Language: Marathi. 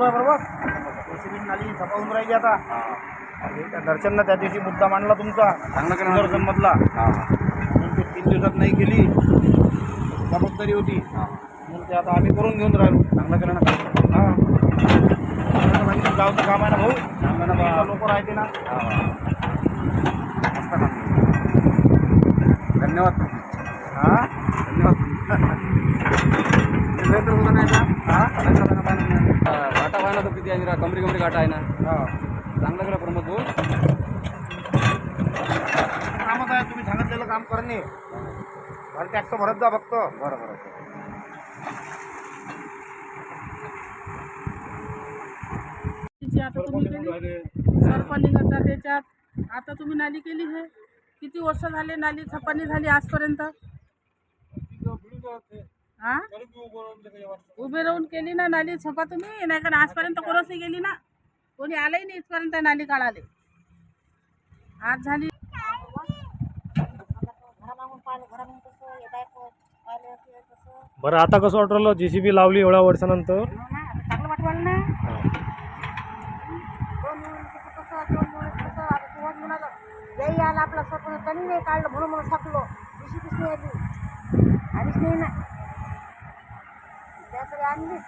चालू आहे बरोबर जेसीबी नाली सफावून राहिली आता त्या दर्शननं त्या दिवशी मुद्दा मांडला तुमचा. चांगलं केलं ना दर्शन मधला हा. म्हणून ते तीन दिवसात नाही केली. जबाबदारी होती. हा. म्हणून ते आता आम्ही करून घेऊन राहिलो. चांगलं केलं ना. हा गावचं काम आहे ना भाऊ? चांगलं ना लोक राहते ना. मस्त काम. धन्यवाद. हा? धन्यवाद. नाही का? हा? ना घाटा पाहिला तो किती आहे? कमरी कमरी घाटा आहे ना. हा. चांगलं केलं प्रमोद भाऊ. कामच आहे तुम्ही सांगितलेलं काम करणे मला टॅक्स भरत जा फक्त. बरं बरं जी आता तुम्ही केली? सरपंचाचा त्याच्यात. आता तुम्ही नाली केली हे? किती वर्ष झाले नाली छपानी झाली आजपर्यंत? हा? उभे राहून केली ना नाली छपा तुम्ही नाही का आजपर्यंत कोणच नाही गेली ना? कोणी आलंही नाही इथपर्यंत नाली काढाले आज झाली. बरं आता कसं वाटलं जे सी बी लावली एवढ्या वर्षानंतर? चांगलं वाटवायला ना. आला. आपला सरपंच. त्यांनी नाही काढलं म्हणून म्हणून थकलो. दिशी नाही आली. आलीच नाही ना त्याकडे आणली.